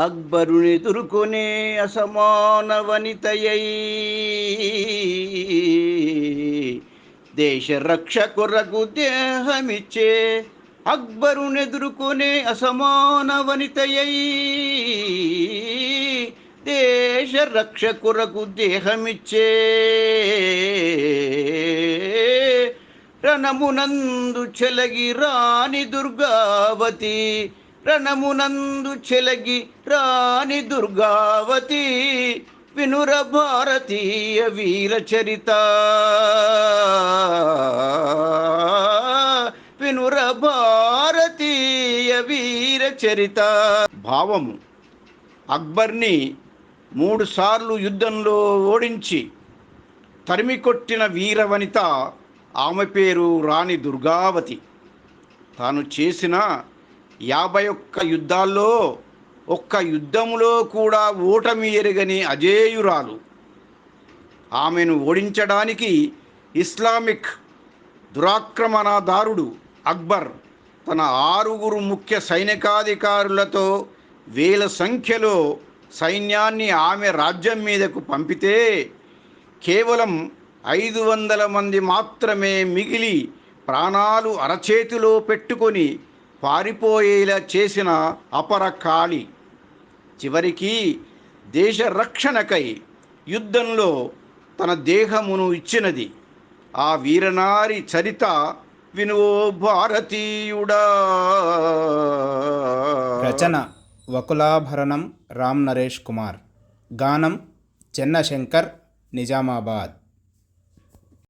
అక్బరుని ఎదుర్కొనే అసమాన వనితయై దేశ రక్షకురకు దేహమిచ్చే అక్బరుని ఎదుర్కొనే అసమాన వనితయై దేశ రక్షకురకు దేహమిచ్చే రణమునందు చెలగి రాణి దుర్గావతి రణమునందు చెలగి రాణి దుర్గావతి వినుర భారతీయ వీర చరిత. వినుర భారతీయ వీర చరిత. భావము. అక్బర్ని మూడుసార్లు యుద్ధంలో ఓడించి తరిమి కొట్టిన వీరవనిత ఆమె పేరు రాణి దుర్గావతి. తాను చేసిన యాభై ఒక్క యుద్ధాల్లో ఒక్క యుద్ధములో కూడా ఓటమి ఎరగని అజేయురాలు. ఆమెను ఓడించడానికి ఇస్లామిక్ దురాక్రమణదారుడు అక్బర్ తన ఆరుగురు ముఖ్య సైనికాధికారులతో వేల సంఖ్యలో సైన్యాన్ని ఆమె రాజ్యం మీదకు పంపితే కేవలం ఐదు వందల మంది మాత్రమే మిగిలి ప్రాణాలు అరచేతిలో పెట్టుకొని పారిపోయేలా చేసిన అపర కాళి చివరికి దేశ రక్షణకై యుద్ధంలో తన దేహమును ఇచ్చినది. ఆ వీరనారి చరిత వినువో భారతీయుడా. రచన వకులాభరణం రామ్ నరేష్ కుమార్. గానం చెన్నశంకర్ నిజామాబాద్.